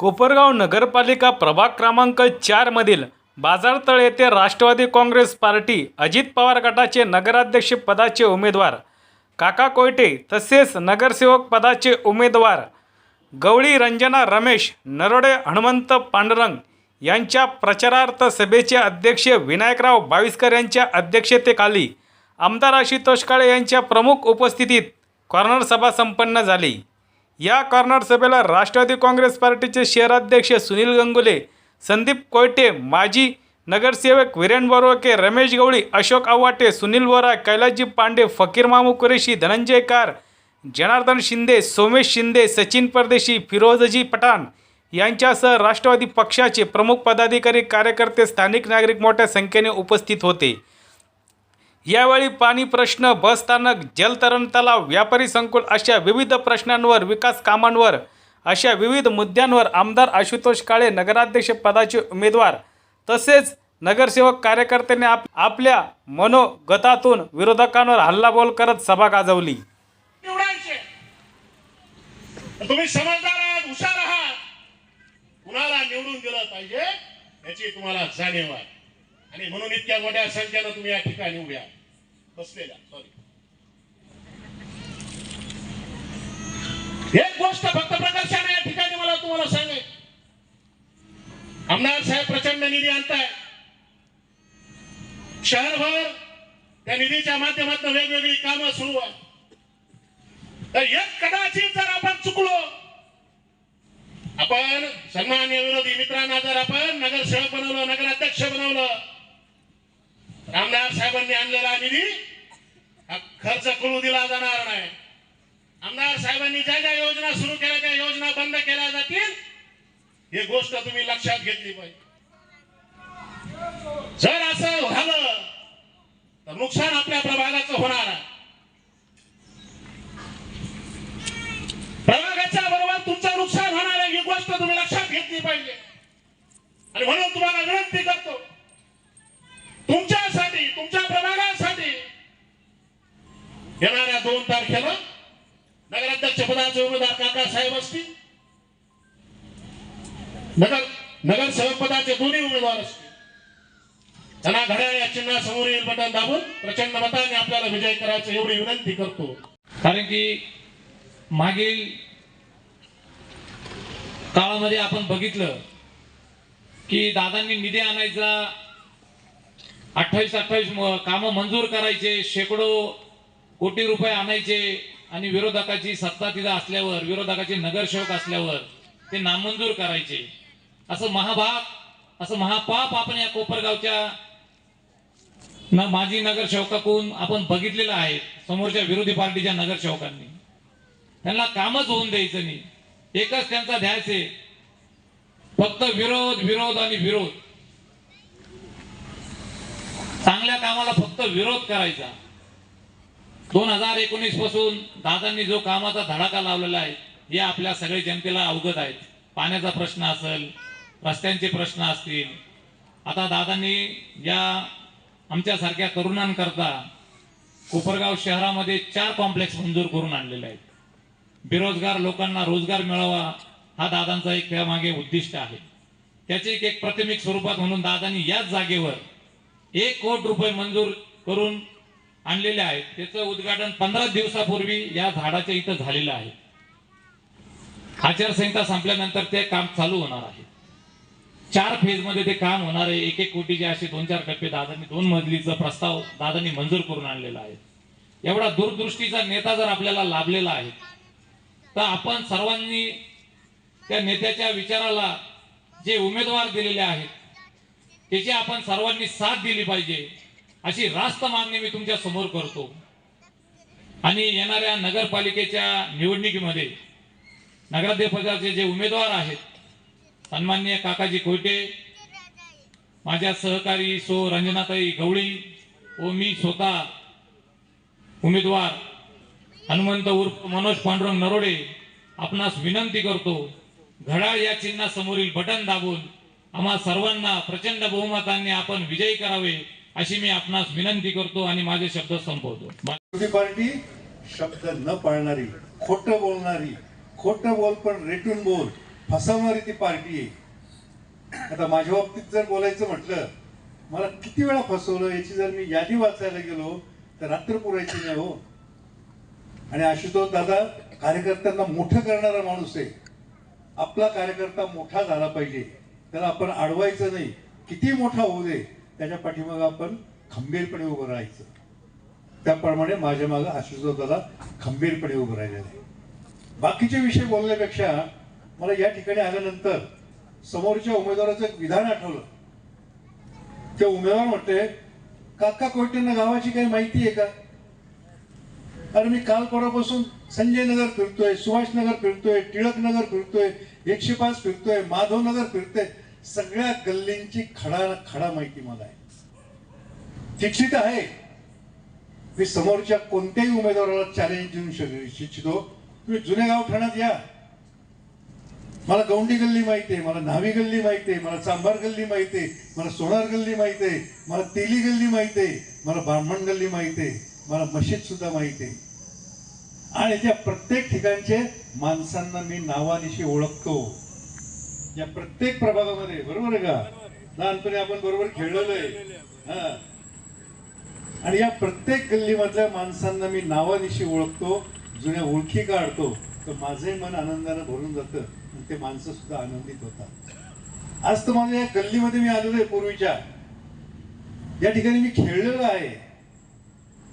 कोपरगाव नगरपालिका प्रभाग क्रमांक चारमधील बाजारतळ येथे राष्ट्रवादी काँग्रेस पार्टी अजित पवार गटाचे नगराध्यक्ष पदाचे उमेदवार काका कोयटे तसेच नगरसेवक पदाचे उमेदवार गवळी रंजना रमेश नरोडे हनुमंत पांडुरंग यांच्या प्रचारार्थ सभेचे अध्यक्ष विनायकराव बाविस्कर यांच्या अध्यक्षतेखाली आमदार आशुतोष काळे यांच्या प्रमुख उपस्थितीत कॉर्नर सभा संपन्न झाली. या कॉर्नर सभेला राष्ट्रवादी काँग्रेस पार्टीचे शहराध्यक्ष सुनील गंगुले संदीप कोयटे माजी नगरसेवक वीरेन बोरवके रमेश गवळी अशोक आव्हाटे सुनील वोरा कैलासजी पांडे फकीर मामू कुरेशी धनंजय कार जनार्दन शिंदे सोमेश शिंदे सचिन परदेशी फिरोजजी पठाण यांच्यासह राष्ट्रवादी पक्षाचे प्रमुख पदाधिकारी कार्यकर्ते स्थानिक नागरिक मोठ्या संख्येने उपस्थित होते. यावेळी पाणी प्रश्न बसस्थानक जलतरण तलाव व्यापारी संकुल अशा विविध प्रश्नांवर विकास कामांवर अशा विविध मुद्द्यांवर आमदार आशुतोष काळे नगराध्यक्ष पदाचे उमेदवार तसेच नगरसेवक कार्यकर्त्यांनी आप आपल्या मनोगतातून विरोधकांवर हल्लाबोल करत सभा गाजवली. तुम्ही समजदार आहात हुशार आहात. कुणाला निवडून दिलं पाहिजे याची तुम्हाला जाणीव आहे. आणि म्हणून इतक्या मोठ्या संख्येनं तुम्ही या ठिकाणी उभ्या. बसलेल्या सॉरी एक गोष्ट फक्त प्रकर्षाने या ठिकाणी मला तुम्हाला सांगेल आमदार साहेब प्रचंड निधी आणताय. शहरभर त्या निधीच्या माध्यमातून वेगवेगळी कामं सुरू आहेत. तर एक कदाचित जर आपण चुकलो आपण सन्मान्य विरोधी मित्रांना जर आपण नगरसेवक बनवलं नगराध्यक्ष बनवलं आमदार साहेबांनी आणलेला निधी हा खर्च करू दिला जाणार नाही. आमदार साहेबांनी ज्या ज्या योजना सुरू केल्या त्या योजना बंद केल्या जातील. ही गोष्ट तुम्ही लक्षात घेतली पाहिजे. जर असं झालं तर नुकसान आपल्या प्रभागाचं होणार आहे. प्रभागाच्या बरोबर तुमचं नुकसान होणार आहे ही गोष्ट तुम्ही लक्षात घेतली पाहिजे. आणि म्हणून तुम्हाला विनंती करतो तुमच्या तुमच्यासाठी तुमच्या प्रभागासाठी येणाऱ्या दोन तारखेला नगराध्यक्ष पदाचे उमेदवार काका साहेब असतील. नगर नगरसेवक पदाचे दोन्ही उमेदवार असतील. त्यांना घड्याळ या येईल बटन दाबून प्रचंड मताने आपल्याला विजय करायचं एवढी विनंती करतो. कारण की मागील काळामध्ये आपण बघितलं की दादांनी निधी आणायचा अठ्ठावीस अठ्ठावीस कामं मंजूर करायचे शेकडो कोटी रुपये आणायचे आणि विरोधकाची सत्ता तिथं असल्यावर विरोधकाचे नगरसेवक असल्यावर ते नामंजूर करायचे. असं महाभाग असं महापाप आपण या कोपरगावच्या ना माजी नगरसेवकाकडून आपण बघितलेलं आहे समोरच्या विरोधी पार्टीच्या नगरसेवकांनी. त्यांना कामच होऊन द्यायचं नाही. एकच त्यांचा ध्यास आहे. फक्त विरोध विरोध आणि विरोध. चांगल्या कामाला फक्त विरोध करायचा. दोन हजार एकोणीसपासून दादांनी जो कामाचा धडाका लावलेला आहे हे आपल्या सगळ्या जनतेला अवगत आहेत. पाण्याचा प्रश्न असेल रस्त्यांचे प्रश्न असतील. आता दादांनी या आमच्यासारख्या तरुणांकरता कोपरगाव शहरामध्ये चार कॉम्प्लेक्स मंजूर करून आणलेले आहेत. बेरोजगार लोकांना रोजगार मिळावा हा दादांचा एक त्यामागे उद्दिष्ट आहे. त्याचे एक एक प्राथमिक स्वरूपात म्हणून दादांनी याच जागेवर एक कोटी रुपये मंजूर करून आणलेले आहेत. त्याचं उद्घाटन पंधरा दिवसापूर्वी या झाडाच्या इथं झालेलं आहे. आचारसंहिता संपल्यानंतर ते काम चालू होणार आहे. चार फेजमध्ये ते काम होणार आहे. एक एक कोटीचे असे दोन चार टप्पे दादांनी दोन मजलीचा प्रस्ताव दादांनी मंजूर करून आणलेला आहे. एवढा दूरदृष्टीचा नेता जर आपल्याला लाभलेला आहे तर आपण सर्वांनी त्या नेत्याच्या विचाराला जे उमेदवार दिलेले आहेत त्याची आपण सर्वांनी साथ दिली पाहिजे. अशी रास्त मागणी मी तुमच्यासमोर करतो. आणि येणाऱ्या नगरपालिकेच्या निवडणुकीमध्ये नगराध्यक्षपदाचे जे उमेदवार आहेत सन्मान्य काकाजी कोयटे माझ्या सहकारी सो रंजनाताई गवळी व मी स्वतः उमेदवार हनुमंत उर्फ मनोज पांडुरंग नरोडे आपणास विनंती करतो घड्याळ या चिन्हासमोरील बटन दाबून आम्हा सर्वांना प्रचंड बहुमतांनी आपण विजयी करावे अशी मी आपणास विनंती करतो आणि माझे शब्द संपवतो. पार्टी शब्द न पाळणारी खोट बोलणारी खोट बोल पण रेटून बोल फसवणारी ती पार्टी आहे. आता माझ्या बाबतीत जर बोलायचं म्हटलं मला किती वेळा फसवलं याची जर मी यादी वाचायला गेलो तर रात्र पुरायची नाही हो. आणि आशुतोष दादा कार्यकर्त्यांना मोठं करणारा माणूस आहे. आपला कार्यकर्ता मोठा झाला पाहिजे. त्याला आपण अडवायचं नाही. किती मोठा होऊ दे त्याच्या पाठीमागं आपण खंबीरपणे उभं राहायचं. त्याप्रमाणे माझ्या मागं आशुतोष खंबीरपणे उभं राहिलेलं आहे. बाकीचे विषय बोलण्यापेक्षा मला या ठिकाणी आल्यानंतर समोरच्या उमेदवाराचं एक विधान आठवलं. ते उमेदवार म्हटले काका कोयटेंना गावाची काही माहिती आहे का? अरे मी काल परवापासून संजय नगर फिरतोय सुभाष नगर फिरतोय टिळक नगर फिरतोय एकशे पाच फिरतोय माधव नगर फिरतोय सगळ्या गल्लींची खडा खडा माहिती मला आहे. शिक्षित आहे. मी समोरच्या कोणत्याही उमेदवाराला चॅलेंज देऊ शक- इच्छितो तुम्ही जुने गाव ठाण्यात या. मला गौंडी गल्ली माहिती आहे मला न्हावी गल्ली माहिती आहे मला चांभार गल्ली माहिती आहे मला सोनार गल्ली माहिती आहे मला तेली गल्ली माहिती आहे मला ब्राह्मण गल्ली माहिती आहे. मला मशीद सुद्धा माहिती आहे. आणि त्या प्रत्येक ठिकाणचे माणसांना मी नावानिशी ओळखतो. या प्रत्येक प्रभागामध्ये बरोबर आहे का? लहानपणी आपण बरोबर खेळलेलो आहे. आणि या प्रत्येक गल्लीमधल्या माणसांना मी नावानिशी ओळखतो जुन्या ओळखी काढतो. तर माझंही मन आनंदानं भरून जातं. आणि ते माणसं सुद्धा आनंदित होतात. आज तर माझ्या या गल्लीमध्ये मी आलेलो आहे पूर्वीच्या. या ठिकाणी मी खेळलेलो आहे.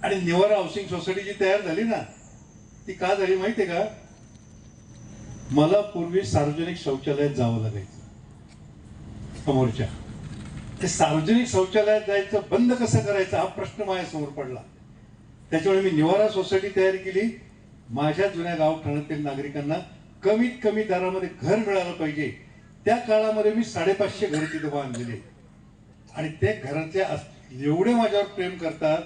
आणि निवारा हाऊसिंग सोसायटी जी तयार झाली ना ती का झाली माहितीये का? मला पूर्वी सार्वजनिक शौचालयात जावं लागायचं. समोरच्या. ते सार्वजनिक शौचालयात जायचं बंद कसं करायचं हा प्रश्न माझ्यासमोर पडला. त्याच्यामुळे मी निवारा सोसायटी तयार केली. माझ्या जुन्या गाव ठाण्यातील नागरिकांना कमीत कमी दरामध्ये घर मिळालं पाहिजे. त्या काळामध्ये मी साडेपाचशे घर तिथे बांधलेले. आणि ते घराचे एवढे माझ्यावर प्रेम करतात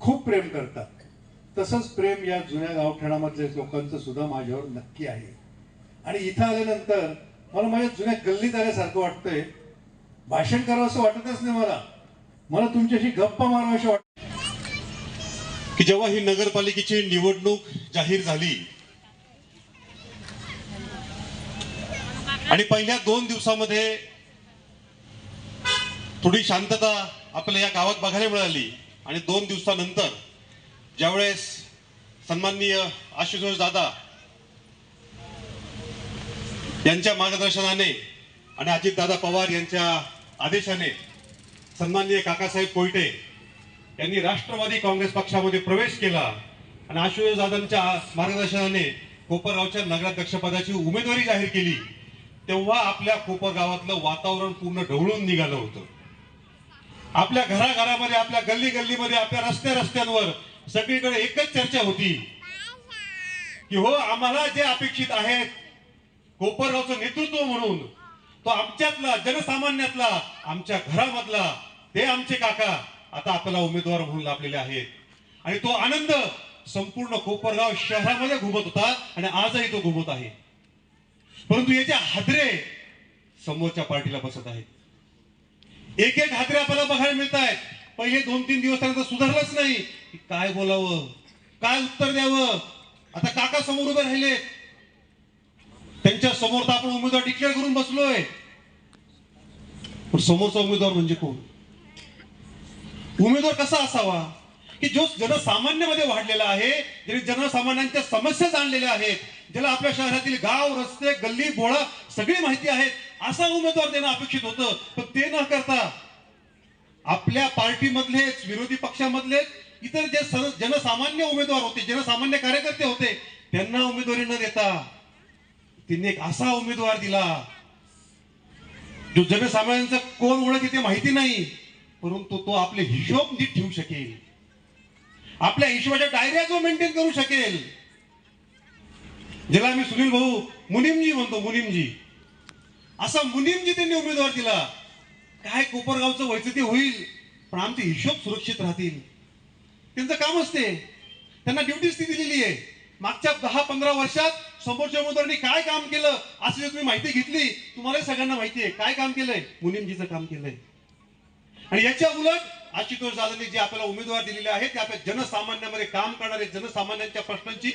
खूप प्रेम करतात. तसंच प्रेम या जुन्या गावठाणामधल्या लोकांचं सुद्धा माझ्यावर नक्की आहे. आणि इथं आल्यानंतर मला माझ्या जुन्या गल्लीत आल्यासारखं वाटतंय. भाषण करावं असं वाटतच नाही मला. मला तुमच्याशी गप्पा मारावं वाटत की जेव्हा ही नगरपालिकेची निवडणूक जाहीर झाली आणि पहिल्या दोन दिवसामध्ये थोडी शांतता आपल्या या गावात बघायला मिळाली आणि दोन दिवसानंतर ज्यावेळेस सन्माननीय आशुतोष दादा यांच्या मार्गदर्शनाने आणि अजितदादा पवार यांच्या आदेशाने सन्माननीय काकासाहेब कोयटे यांनी राष्ट्रवादी काँग्रेस पक्षामध्ये प्रवेश केला आणि आशुतोष दादांच्या मार्गदर्शनाने कोपरगावच्या नगराध्यक्षपदाची उमेदवारी जाहीर केली तेव्हा आपल्या कोपरगावातलं वातावरण पूर्ण ढवळून निघालं होतं. आपल्या घराघरामध्ये आपल्या गल्ली गल्लीमध्ये आपल्या रस्त्या रस्त्यांवर सगळीकडे एकच चर्चा होती. की हो आम्हाला जे अपेक्षित आहेत कोपरगावचं नेतृत्व म्हणून तो आमच्यातला जनसामान्यातला आमच्या घरामधला ते आमचे काका आता आपल्याला उमेदवार म्हणून लाभलेले आहेत. आणि तो आनंद संपूर्ण कोपरगाव शहरामध्ये घुमत होता आणि आजही तो घुमत आहे. परंतु याचे हादरे समोरच्या पार्टीला बसत आहेत एक एक हादरे आपल्याला बघायला मिळत आहेत पहिले दोन तीन दिवस त्यांचं सुधारलंच नाही. काय बोलावं? काय उत्तर द्यावं? आता काका समोर उभे राहिले. त्यांच्यासमोर तर आपण उमेदवार डिक्लेअर करून बसलोय. पण समोरचा उमेदवार म्हणजे कोण? उमेदवार कसा असावा? की जो जनसामान्यामध्ये वाढलेला आहे ज्याने जनसामान्यांच्या समस्या जाणलेल्या आहेत ज्याला आपल्या शहरातील गाव रस्ते गल्ली बोळा सगळी माहिती आहेत असा उमेदवार देणं अपेक्षित होतं. पण ते न करता आपल्या पार्टीमधलेच विरोधी पक्षामधलेच इतर जे जनसामान्य उमेदवार होते जनसामान्य कार्यकर्ते होते त्यांना उमेदवारी न देता त्यांनी एक असा उमेदवार दिला जो जनसामान्यांचा कोण ओळख ते माहिती नाही परंतु तो आपले हिशोब नीट ठेवू शकेल. आपल्या हिशोबाच्या डायऱ्या जो मेंटेन करू शकेल. ज्याला आम्ही सुनील भाऊ मुनिमजी म्हणतो मुनिमजी. असा मुनिमजी त्यांनी उमेदवार दिला काय कोपरगावचं व्हायचं ते होईल पण आमचे हिशोब सुरक्षित राहतील. त्यांचं काम असते. त्यांना ड्युटीच ती दिलेली आहे. मागच्या दहा पंधरा वर्षात समोरच्या उमेदवारांनी काय काम केलं असं जर तुम्ही माहिती घेतली तुम्हाला सगळ्यांना माहिती आहे. काय काम केलंय? मुनिमजीचं काम केलंय. आणि याच्या उलट आशुतोष दादांनी जे आपल्याला उमेदवार दिलेले आहेत ते आपल्या जनसामान्यामध्ये काम करणारे जनसामान्यांच्या प्रश्नांची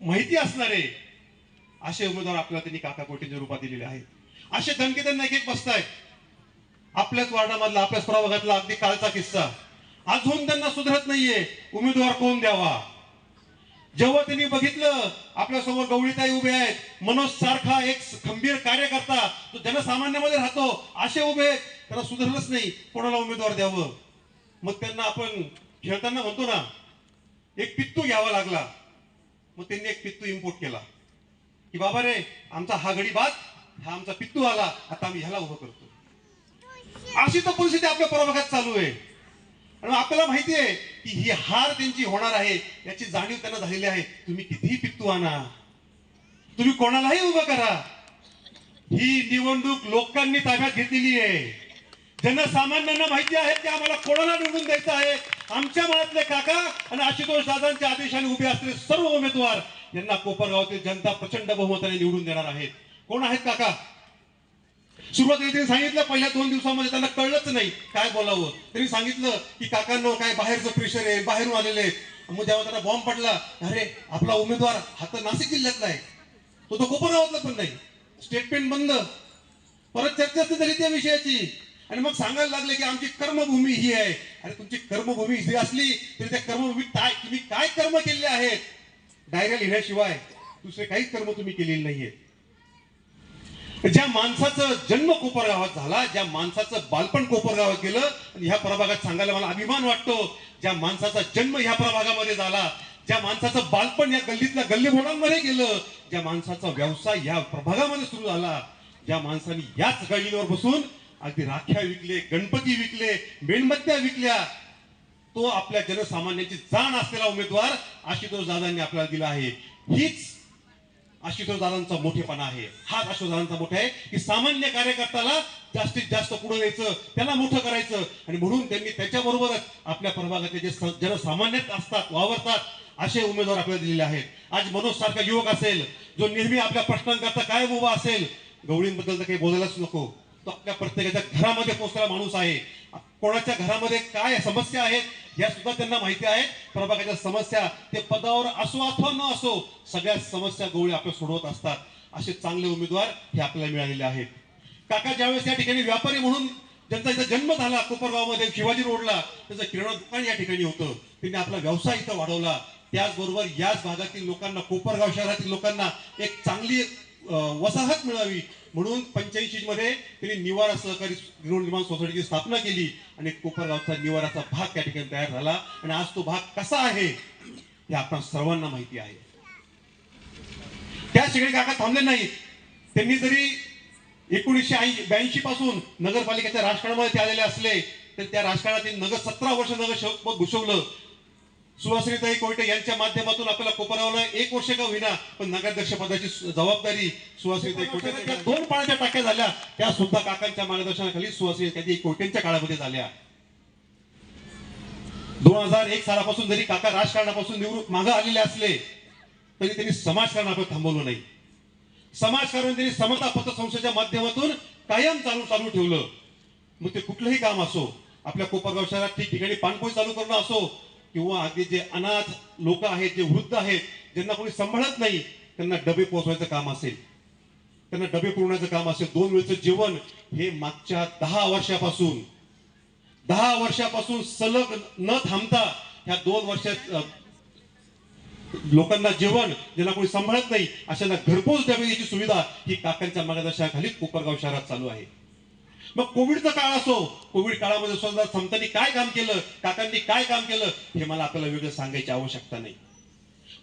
माहिती असणारे असे उमेदवार आपल्याला त्यांनी काका कोटींच्या रूपात दिलेले आहेत. असे धनके त्यांना एक एक बसतायत. आपल्याच वार्डामधला आपल्याच प्रभागातला अगदी कालचा किस्सा. अजून त्यांना सुधरत नाहीये. उमेदवार कोण द्यावा? जेव्हा त्यांनी बघितलं आपल्यासमोर गवळीताई उभे आहेत. मनोज सारखा एक खंबीर कार्यकर्ता तो जनसामान्यामध्ये राहतो असे उभे आहेत. त्याला सुधारलंच नाही. कोणाला उमेदवार द्यावं? मग त्यांना आपण खेळताना म्हणतो ना एक पित्तू घ्यावा लागला. मग त्यांनी एक पित्तू इम्पोर्ट केला. की बाबा रे आमचा हा गडी बाद हा आमचा पित्तू आला आता आम्ही ह्याला उभं करतो. अशी तर परिस्थिती आपल्या प्रभागात चालू आहे. आणि आपल्याला माहिती आहे की ही हार त्यांची होणार आहे याची जाणीव त्यांना झालेली आहे. तुम्ही कितीही पित्तू आणा तुम्ही कोणालाही उभं करा. ही निवडणूक लोकांनी ताब्यात घेतलेली आहे. जनसामान्यांना माहिती आहे की आम्हाला कोणाला निवडून द्यायचं आहे? आमच्या मनातले काका आणि आशुतोष दादांच्या आदेशाने उभे असलेले सर्व उमेदवार यांना कोपरगावातील जनता प्रचंड बहुमताने निवडून देणार आहेत. कोण आहेत काका? सुरुवातीला त्यांनी सांगितलं पहिल्या दोन दिवसामध्ये त्यांना कळलंच नाही काय बोलावं. त्यांनी सांगितलं की काकांनो काय बाहेरचं प्रेशर आहे बाहेरून आलेले मग जेव्हा त्यांना बॉम्ब पडला. अरे आपला उमेदवार हा तर नाशिक जिल्ह्यातला आहे. तो तो कोपरगावातला पण नाही. स्टेटमेंट बंद. परत चर्चा असते झाली त्या विषयाची. आणि मग सांगायला लागले की आमची कर्मभूमी ही आहे. अरे तुमची कर्मभूमी ही असली तरी त्या कर्मभूमीत काय तुम्ही काय कर्म केले आहेत? डायऱ्या लिहिल्याशिवाय दुसरे काहीच कर्म तुम्ही केलेले नाहीये. ज्या माणसाचं जन्म कोपरगावात झाला ज्या माणसाचं बालपण कोपरगावात गेलं आणि ह्या प्रभागात सांगायला मला अभिमान वाटतो ज्या माणसाचा जन्म ह्या प्रभागामध्ये झाला ज्या माणसाचं बालपण या गल्लीतल्या गल्लीबोडांमध्ये गेलं ज्या माणसाचा व्यवसाय या प्रभागामध्ये सुरू झाला ज्या माणसाने याच गल्लीवर बसून अगदी राख्या विकले गणपती विकले मेणबत्त्या विकल्या तो आपल्या जनसामान्यांची जाण असलेला उमेदवार आशुतोष दादांनी आपल्याला दिला आहे. हीच आशुतोष दादांचा मोठेपणा आहे. हाच आशुतोष दादांचा मोठा आहे की सामान्य कार्यकर्त्याला जास्तीत जास्त पुढे न्यायचं त्याला मोठं करायचं आणि म्हणून त्यांनी त्याच्याबरोबरच आपल्या प्रभागातले जे स- जनसामान्य असतात वावरतात असे उमेदवार आपल्याला दिलेले आहेत. आज मनोज सारखा युवक असेल जो नेहमी आपल्या प्रश्नांकरता काय उभा असेल गवळींबद्दल तर काही बोलायलाच नको. तो आपल्या प्रत्येकाच्या घरामध्ये पोहोचलेला माणूस आहे. कोणाच्या घरामध्ये काय समस्या आहेत या सुद्धा त्यांना माहिती आहे. प्रभागाच्या समस्या ते पदावर असो अथवा न असो सगळ्या समस्या गोळी आपल्या सोडवत असतात. असे चांगले उमेदवार हे आपल्याला मिळालेले आहेत. काका ज्यावेळेस या ठिकाणी व्यापारी म्हणून ज्यांचा इथं जन्म झाला कोपरगावमध्ये शिवाजी रोडला त्याचं किराणा दुकान या ठिकाणी होतं. त्यांनी आपला व्यवसाय इथं वाढवला. त्याचबरोबर याच भागातील लोकांना कोपरगाव शहरातील लोकांना एक चांगली वसाहत मिळावी म्हणून पंच्याऐंशी मध्ये त्यांनी निवारा सहकारी गृहनिर्माण सोसायटीची स्थापना केली आणि कोपरगावचा निवाराचा भाग त्या ठिकाणी तयार झाला. आणि आज तो भाग कसा आहे हे आपण सर्वांना माहिती आहे. त्या ठिकाणी काका थांबले नाहीत. त्यांनी जरी एकोणीसशे ऐंशी ब्याऐंशी पासून नगरपालिकेच्या राजकारणामध्ये ते आलेले असले तर त्या राजकारणातील नगर सतरा वर्ष नगर भूषवलं. सुहासिनीताई कोयटे यांच्या माध्यमातून आपल्याला कोपरावला. एक वर्ष का होईना पण नगराध्यक्ष पदाची जबाबदारी सुहासिनीताई कोयटे दोन पाण्याच्या टाक्या झाल्या. त्या सुद्धा काकांच्या मार्गदर्शनाखाली सुहासिनीताई कोयटेंच्या काळामध्ये झाल्या. दोन हजार एक सालापासून जरी काका राजकारणापासून निवृत्त मागे आलेले असले तरी त्यांनी समाजकारण आपलं थांबवलं नाही. समाजकारण त्यांनी समता पतसंस्थेच्या माध्यमातून कायम चालू चालू ठेवलं. मग ते कुठलंही काम असो आपल्या कोपरगाव शहरात ठिकठिकाणी पाणपोई चालू करणं असो किंवा अगदी जे अनाथ लोक आहेत जे वृद्ध आहेत ज्यांना कोणी सांभाळत नाही त्यांना डबे पोहोचवायचं काम असेल. त्यांना डबे पुरवण्याचं काम असेल. दोन वेळचं जेवण हे मागच्या दहा वर्षापासून दहा वर्षापासून सलग न थांबता ह्या दोन वर्षात लोकांना जेवण ज्यांना कोणी सांभाळत नाही अशांना घरपोच डबे सुविधा ही काकांच्या मार्गदर्शनाखाली कोपरगाव शहरात चालू आहे. मग कोविडचा काळ असो कोविड काळामध्ये सुद्धा समतांनी काय काम केलं काकांनी काय काम केलं हे मला आपल्याला वेगळं सांगायची आवश्यकता नाही.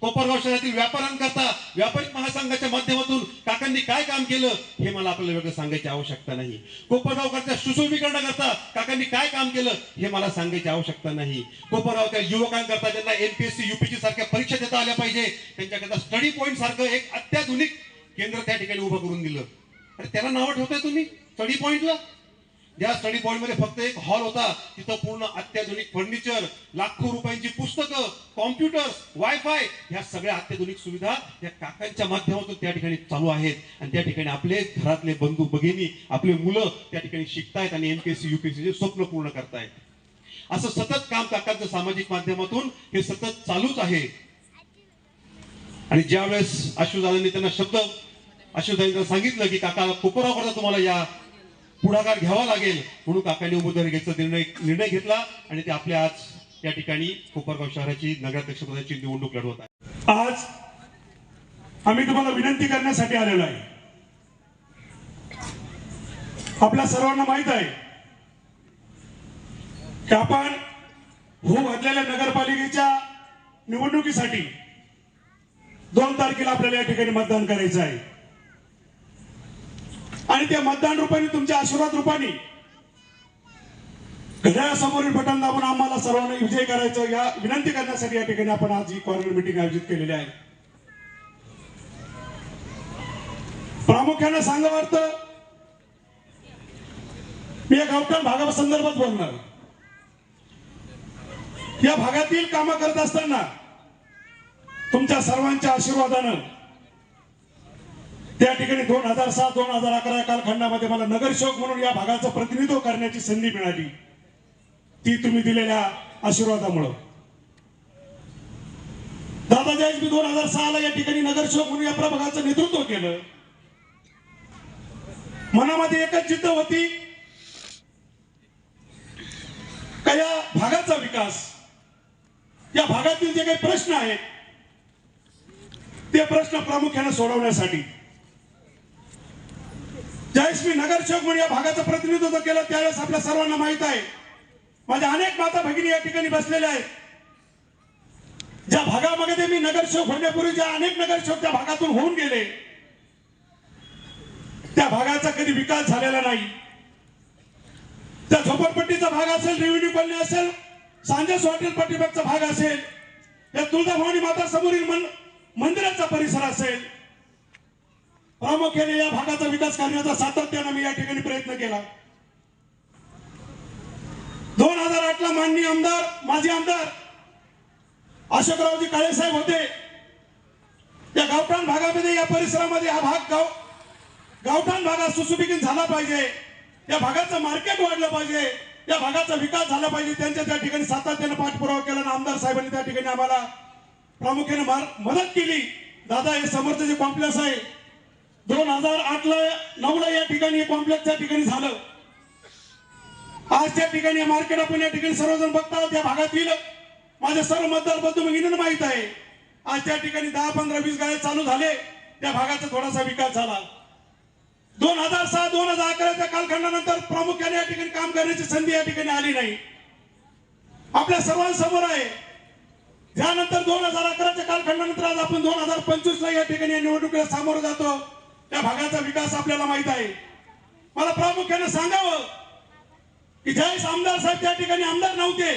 कोपरगाव शहरातील व्यापाऱ्यांकरता व्यापारी महासंघाच्या माध्यमातून काकांनी काय काम केलं हे मला आपल्याला वेगळं सांगायची आवश्यकता नाही. कोपरगावकरच्या सुशोभीकरणाकरता काकांनी काय काम केलं हे मला सांगायची आवश्यकता नाही. कोपरगावच्या युवकांकरता ज्यांना एमपीएससी युपीची सारख्या परीक्षा देता आल्या पाहिजे त्यांच्याकरता स्टडी पॉईंट सारखं एक अत्याधुनिक केंद्र त्या ठिकाणी उभं करून दिलं. अरे त्याला नावं ठेवताय तुम्ही? स्टडी पॉईंटला या स्टडी पॉईंटमध्ये फक्त एक हॉल होता. तिथं पूर्ण अत्याधुनिक फर्निचर लाखो रुपयांची पुस्तकं कॉम्प्युटर वायफाय ह्या सगळ्या अत्याधुनिक सुविधा या काकांच्या माध्यमातून त्या ठिकाणी चालू आहेत. आणि त्या ठिकाणी आपले घरातले बंधू भगिनी आपले मुलं त्या ठिकाणी शिकतायत आणि एमपीएससी युपीएससीचे स्वप्न पूर्ण करतायत. असं सतत काम काकांचं सामाजिक माध्यमातून हे सतत चालूच आहे. आणि ज्यावेळेस आशुदादांनी त्यांना शब्द अशोकदांनी सांगितलं की काका कोपरावरचा तुम्हाला या पुढाकार घ्यावा लागेल म्हणून काकांनी उमेदवारी घ्यायचा निर्णय निर्णय घेतला आणि ते आपल्या आज या ठिकाणी कोपरगाव शहराची नगराध्यक्षपदाची निवडणूक लढवत आहे आज आम्ही तुम्हाला विनंती करण्यासाठी आलेलो आहे. आपल्या सर्वांना माहीत आहे की आपण हो घातलेल्या नगरपालिकेच्या निवडणुकीसाठी दोन तारखेला आपल्याला या ठिकाणी मतदान करायचं आहे. आणि त्या मतदान रूपाने तुमच्या आशीर्वाद रूपाने घड्याळासमोरील बटन दाबून आम्हाला सर्वांना विजय करायचं या विनंती करण्यासाठी या ठिकाणी आपण आज ही कॉर्नर मिटिंग आयोजित केलेली आहे. प्रामुख्याने सांगा वाटतं मी या गावठाण भागासंदर्भात बोलणार. या भागातील कामं करत असताना तुमच्या सर्वांच्या आशीर्वादानं त्या ठिकाणी दोन हजार सात दोन हजार अकरा या कालखंडामध्ये मला नगरसेवक म्हणून या भागाचं प्रतिनिधित्व करण्याची संधी मिळाली. ती तुम्ही दिलेल्या आशीर्वादामुळं. दादा ज्यावेळेस मी दोन हजार सहाला या ठिकाणी नगरसेवक म्हणून या प्रभागाचं नेतृत्व केलं. मनामध्ये एकच चित्त होती का या भागाचा विकास? या भागातील जे काही प्रश्न आहेत ते प्रश्न प्रामुख्याने सोडवण्यासाठी. ज्यावेळेस मी नगरसेवक म्हणून या भागाचं प्रतिनिधित्व केलं त्यावेळेस आपल्या सर्वांना माहीत आहे. माझ्या अनेक माता भगिनी या ठिकाणी बसलेल्या आहेत. ज्या भागामध्ये मी नगरसेवक होण्यापूर्वी ज्या अनेक नगरसेवक त्या भागातून होऊन गेले त्या भागाचा कधी विकास झालेला नाही. त्या झोपडपट्टीचा भाग असेल रेव्हेन्यू कॉलनी असेल सांजेस हॉटेल पट्टीबागचा भाग असेल या तुळजाभवानी माता समोरील मन मंदिराचा परिसर असेल प्रामुख्याने या भागाचा विकास करण्याचा सातत्यानं मी या ठिकाणी प्रयत्न केला. दोन हजार आठ ला माननीय आमदार माजी आमदार अशोकरावजी काळे साहेब होते. या गावठाण भागामध्ये या परिसरामध्ये हा भाग गाव गावठाण भागात सुसुबिकीन झाला पाहिजे. या भागाचं मार्केट वाढलं पाहिजे. या भागाचा विकास झाला पाहिजे. त्यांच्या त्या ठिकाणी सातत्यानं पाठपुरावा केला आणि आमदार साहेबांनी त्या ठिकाणी आम्हाला प्रामुख्याने मार- मदत केली. दादा हे समोरचं जे कॉम्प्लेक्स आहे दोन हजार आठला नऊला या ठिकाणी कॉम्प्लेक्सच्या ठिकाणी झालं. आज त्या ठिकाणी मार्केट आपण या ठिकाणी सर्वजण बघता त्या भागातील माझे सर्व मतदार बंधू भगिनींना माहीत आहे. आज त्या ठिकाणी दहा पंधरा वीस गाड्या चालू झाले. त्या भागाचा थोडासा विकास झाला. दोन हजार सहा दोन हजार अकराच्या कालखंडानंतर प्रामुख्याने या ठिकाणी काम करण्याची संधी या ठिकाणी आली नाही. आपल्या सर्वांसमोर आहे. त्यानंतर दोन हजार अकराच्या कालखंडानंतर आज आपण दोन हजार पंचवीस ला या ठिकाणी या निवडणुकीला सामोरं जातो. त्या भागाचा विकास आपल्याला माहीत आहे. मला प्रामुख्याने सांगावं की ज्यावेळेस आमदार साहेब त्या ठिकाणी आमदार नव्हते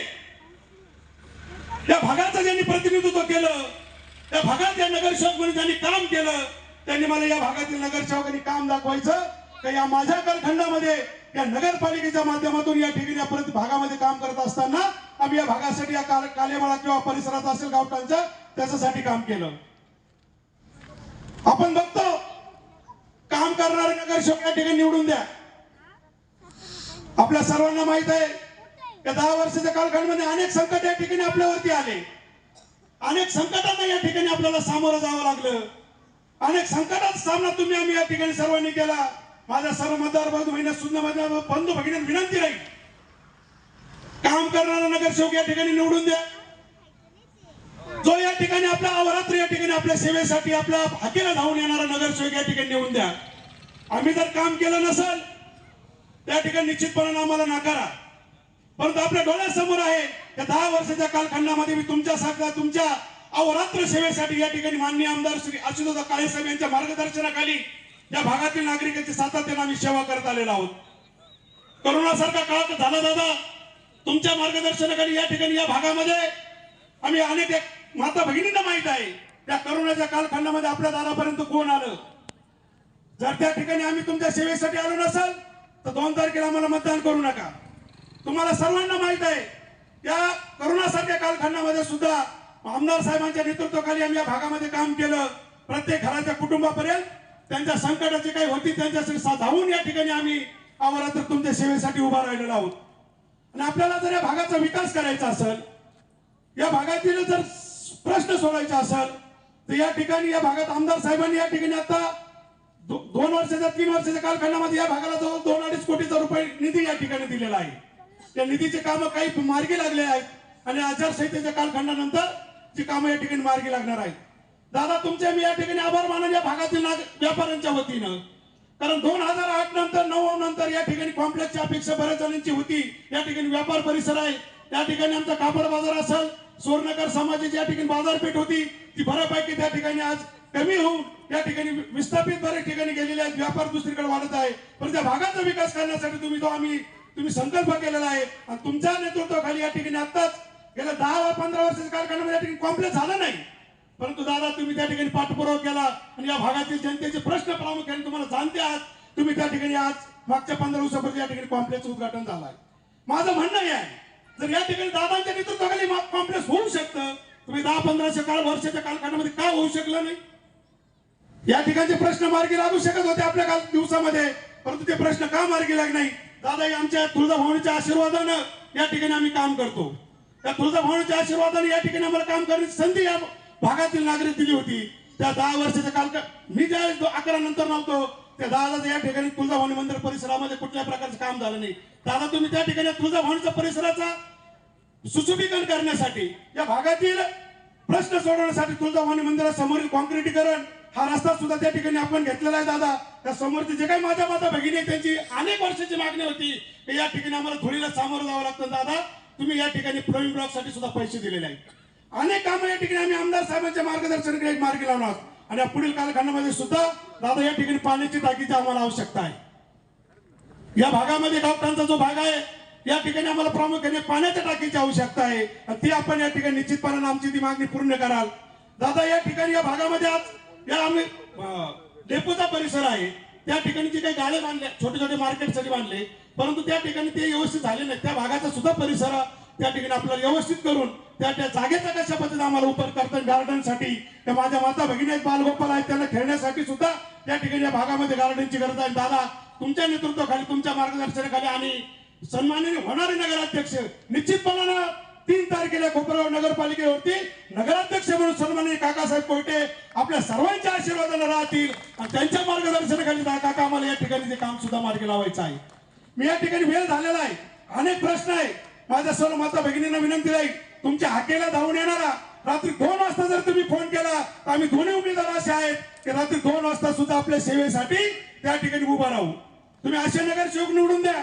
त्या भागाचं ज्यांनी प्रतिनिधित्व केलं त्या भागात या नगरसेवक म्हणून ज्यांनी काम केलं त्यांनी मला या भागातील नगरसेवकांनी काम दाखवायचं का या माझ्या कालखंडामध्ये या नगरपालिकेच्या माध्यमातून या ठिकाणी या भागामध्ये काम करत असताना आम्ही या भागासाठी या काल- कालेमाळा किंवा परिसरात असेल गावठांचं त्याच्यासाठी काम केलं. आपण बघतो करणारे नगरसेवक या ठिकाणी निवडून द्या? आपल्या सर्वांना माहीत आहे या दहा वर्षाच्या कालखंडमध्ये अनेक संकट या ठिकाणी आपल्यावरती आले. अनेक संकटांना या ठिकाणी आपल्याला सामोरं जावं लागलं. अनेक संकटाचा सामना तुम्ही आम्ही या ठिकाणी सर्वांनी केला. माझ्या सर्व मतदार बंधू महिन्यात सुद्धा माझ्या बंधू भगिनी विनंती राहील. काम करणारा नगरसेवक या ठिकाणी निवडून द्या. जो या ठिकाणी आपल्या अवरात्र या ठिकाणी आपल्या सेवेसाठी आपल्या हाकेला धावून येणारा नगरसेवक या ठिकाणी निवडून द्या. आम्ही जर काम केलं नसेल त्या ठिकाणी निश्चितपणे आम्हाला नाकारा. परंतु आपल्या डोळ्यासमोर आहे त्या दहा वर्षाच्या कालखंडामध्ये मी तुमच्या तुमच्यासारख्या तुमच्या अवरात्र सेवेसाठी या ठिकाणी माननीय आमदार श्री आशुतोष काळे साहेब यांच्या मार्गदर्शनाखाली या भागातील नागरिकांची सातत्याने आम्ही सेवा करत आलेलो आहोत. करोनासारखा काळ झाला दादा तुमच्या मार्गदर्शनाखाली या ठिकाणी या भागामध्ये आम्ही अनेक माता भगिनींना माहीत आहे. त्या करोनाच्या कालखंडामध्ये आपल्या दारापर्यंत कोण आलं? जर त्या ठिकाणी आम्ही तुमच्या सेवेसाठी आलो नसेल तर दोन तारखेला आम्हाला मतदान करू नका. तुम्हाला सर्वांना माहीत आहे या करोनासारख्या कालखंडामध्ये सुद्धा आमदार साहेबांच्या नेतृत्वाखाली आम्ही या भागामध्ये काम केलं. प्रत्येक घराच्या कुटुंबापर्यंत त्यांच्या संकटाची काही होती त्यांच्याशी धावून या ठिकाणी आम्ही अवरात्र तुमच्या सेवेसाठी उभा राहिलेलो आहोत. आणि आपल्याला जर या भागाचा विकास करायचा असेल या भागातील जर प्रश्न सोडायचा असेल तर या ठिकाणी या भागात आमदार साहेबांनी या ठिकाणी आता दो- दोन वर्षाच्या तीन वर्षाच्या कालखंडामध्ये या भागाला जवळ दोन अडीच कोटीचा रुपये निधी या ठिकाणी दिलेला आहे. त्या निधीचे कामं काही मार्गी लागले आहेत आणि आचारसंहितेच्या कालखंडानंतर जी कामं या ठिकाणी मार्गी लागणार आहेत. दादा तुमचे मी या ठिकाणी आभार मानन या भागातील व्यापाऱ्यांच्या वतीनं. कारण दोन हजार आठ नंतर नऊ नंतर या ठिकाणी कॉम्प्लेक्सची अपेक्षा बऱ्याच जणांची होती. या ठिकाणी व्यापार परिसर आहे. त्या ठिकाणी आमचा कापड बाजार असेल सुवर्णकर समाजाची या ठिकाणी बाजारपेठ होती. ती बऱ्यापैकी त्या ठिकाणी आज कमी होऊन त्या ठिकाणी विस्थापित बऱ्याच ठिकाणी गेलेले आहेत. व्यापार दुसरीकडे वाढत आहे. पण त्या भागाचा विकास करण्यासाठी तुम्ही जो आम्ही तुम्ही संकल्प केलेला आहे आणि तुमच्या नेतृत्वाखाली या ठिकाणी आत्ताच गेल्या दहा व पंधरा वर्षाच्या कारखान्यामध्ये या ठिकाणी कॉम्प्लेक्स झाला नाही. परंतु दादा तुम्ही त्या ठिकाणी पाठपुरावा केला आणि या भागातील जनतेचे प्रश्न प्रामुख्याने तुम्हाला जाणते आहात. तुम्ही त्या ठिकाणी आज मागच्या पंधरा दिवसापूर्वी या ठिकाणी कॉम्प्लेक्स उद्घाटन झालं आहे. माझं म्हणणं हे आहे जर या ठिकाणी दादांच्या नेतृत्वाखाली कॉम्प्लेक्स होऊ शकतं. तुम्ही दहा पंधराशे काळ वर्षाच्या कालखंडामध्ये का होऊ शकलं नाही? या ठिकाणचे प्रश्न मार्गी लागू शकत होते आपल्या काल दिवसामध्ये परंतु ते प्रश्न का मार्गी लागले नाही? दादा आमच्या तुळजाभवानीच्या आशीर्वादानं या ठिकाणी आम्ही काम करतो. त्या तुळजाभवानीच्या आशीर्वादाने या ठिकाणी आम्हाला काम करण्याची संधी या भागातील नागरिक दिली होती. त्या दहा वर्षाच्या काल मी ज्या अकरा नंतर नव्हतो त्या दादा या ठिकाणी तुळजाभवानी मंदिर परिसरामध्ये कुठल्या प्रकारचं काम झालं नाही. दादा तुम्ही त्या ठिकाणी तुळजाभवानीच्या परिसराचा सुशोभीकरण करण्यासाठी या भागातील प्रश्न सोडवण्यासाठी तुळजाभवानी मंदिरासमोरील कॉन्क्रिटीकरण हा रस्ता सुद्धा त्या ठिकाणी आपण घेतलेला आहे दादा. त्या समोरचे जे काही माझ्या माता भगिनी आहेत, त्यांची अनेक वर्षाची मागणी होती की या ठिकाणी आम्हाला धुळीला सामोरं जावं लागतं दादा. तुम्ही या ठिकाणी प्रवीण ब्लॉकसाठी सुद्धा पैसे दिलेले आहेत. अनेक कामं या ठिकाणी आम्ही आमदार साहेबांच्या मार्गदर्शनाकडे मार्गी लावणार आहोत. आणि पुढील कालखंडामध्ये सुद्धा दादा या ठिकाणी पाण्याची टाकीची आम्हाला आवश्यकता आहे. या भागामध्ये गावठाणचा जो भाग आहे या ठिकाणी आम्हाला प्रामुख्याने पाण्याच्या टाकीची आवश्यकता आहे. आणि ती आपण या ठिकाणी निश्चितपणाने आमची ती मागणी पूर्ण कराल. दादा या ठिकाणी या भागामध्ये आज या आम्ही डेपोचा परिसर आहे. त्या ठिकाणी जे काही गाळे बांधले छोटे छोटे मार्केटसाठी बांधले परंतु त्या ठिकाणी ते व्यवस्थित झाले नाही. त्या भागाचा सुद्धा परिसर त्या ठिकाणी आपल्याला व्यवस्थित करून त्या त्या जागेचा कशा पद्धतीने आम्हाला उपर करतात गार्डनसाठी त्या माझ्या माता भगिनी आहेत बालगोपाल आहेत त्यांना खेळण्यासाठी सुद्धा त्या ठिकाणी या भागामध्ये गार्डनची गरज आहे. दादा तुमच्या नेतृत्वाखाली तुमच्या मार्गदर्शनाखाली आणि सन्मानाने होणारे नगराध्यक्ष निश्चितपणानं तीन तारखेला कोपरगाव नगरपालिकेवरती नगराध्यक्ष म्हणून सन्माननीय काकासाहेब कोयटे आपल्या सर्वांच्या आशीर्वादाला राहतील. आणि त्यांच्या मार्गदर्शनाखाली काका आम्हाला या ठिकाणी ते काम सुद्धा मार्गी लावायचं आहे. मी या ठिकाणी वेळ झालेला आहे. अनेक प्रश्न आहे माझ्या सर्व माता भगिनींना विनंती राहील तुमच्या हाकेला धावून येणारा रात्री दोन वाजता जर तुम्ही फोन केला तर आम्ही दोन्ही उमेदवार असे आहेत की रात्री दोन वाजता सुद्धा आपल्या सेवेसाठी त्या ठिकाणी उभा राहू. तुम्ही असे नगरसेवक निवडून द्या.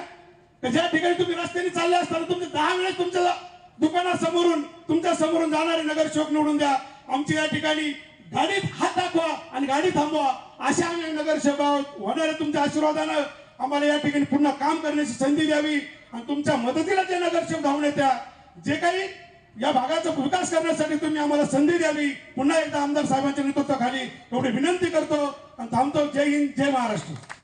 तर ज्या ठिकाणी तुम्ही रस्त्याने चालले असताना तुमचे दहा वेळेस तुमच्या दुकानासमोरून तुमच्या समोरून जाणारे नगरसेवक निवडून द्या. आमची या ठिकाणी गाडीत हात दाखवा आणि गाडी थांबवा. अशा आम्ही नगरसेवक होणाऱ्या तुमच्या आशीर्वादानं आम्हाला या ठिकाणी पुन्हा काम करण्याची संधी द्यावी. आणि तुमच्या मदतीला जे नगरसेवक धावून येत्या. जे काही या भागाचा विकास करण्यासाठी तुम्ही आम्हाला संधी द्यावी. पुन्हा एकदा आमदार साहेबांच्या नेतृत्वाखाली एवढी विनंती करतो आणि थांबतो. जय हिंद जय महाराष्ट्र.